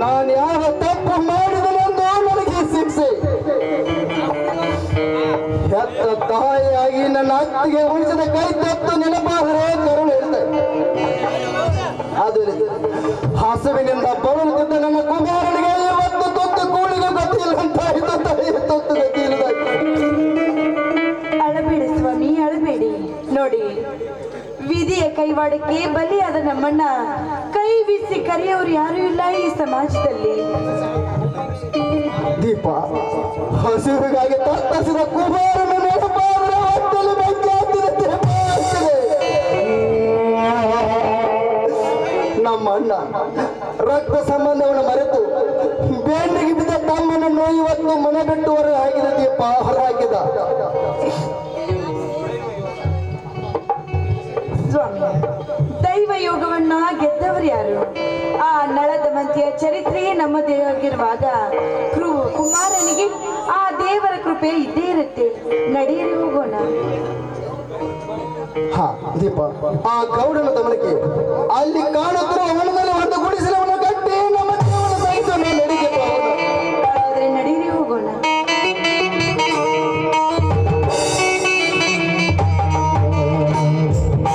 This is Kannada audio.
ನಾನು ಯಾವ ತಪ್ಪು ಮಾಡಿದನೆಂದು ನನಗೆ ಶಿಕ್ಷೆ. ಹೆತ್ತ ತಾಯಿಯಾಗಿ ನನ್ನ ಅತ್ತಿಗೆ ಉಳಿಸಿದ ಕೈ ತಪ್ಪು ನೆನಪಾದರೆ ಕರುಳು ಇರ್ತದೆ ಅದು ಹಸುವಿನಿಂದ ಬರುತ್ತಿದ್ದ ನನ್ನ ಕುಮಾರನಿಗೆ ನೋಡಿ. ವಿಧಿಯ ಕೈವಾಡಕ್ಕೆ ಬಲಿಯಾದ ನಮ್ಮಣ್ಣ ಕೈ ಬೀಸಿ ಕರೆಯೋರು ಯಾರು ಇಲ್ಲ ಈ ಸಮಾಜದಲ್ಲಿ. ದೀಪ ಹಸಿರುಗಾಗಿ ತತ್ತರಿಸಿದ ಕುಮಾರನ ರಕ್ತ ಸಂಬಂಧವನ್ನು ಮರೆತು ಬೇಂಡಿಗೆ ಬಿದ್ದ ತಮ್ಮನ್ನು ನೋಯುವತ್ತು ಮನೆ ಬಿಟ್ಟು ಆಗಿದೆ ದೀಪ ಹೊರ ಸ್ವಾಮಿ. ದೈವ ಯೋಗವನ್ನ ಗೆದ್ದವರು ಯಾರು? ಆ ನಳದ ಮಂತಿಯ ಚರಿತ್ರೆಯೇ ನಮ್ಮದೇ ಆಗಿರುವಾಗ ಕೃ ಕುಮಾರನಿಗೆ ಆ ದೇವರ ಕೃಪೆ ಇದ್ದೇ ಇರುತ್ತೆ. ನಡೆಯಲು ಹೋಗೋಣ. ಹಾ ಆ ಗೌಡನ ದಮನಕ್ಕೆ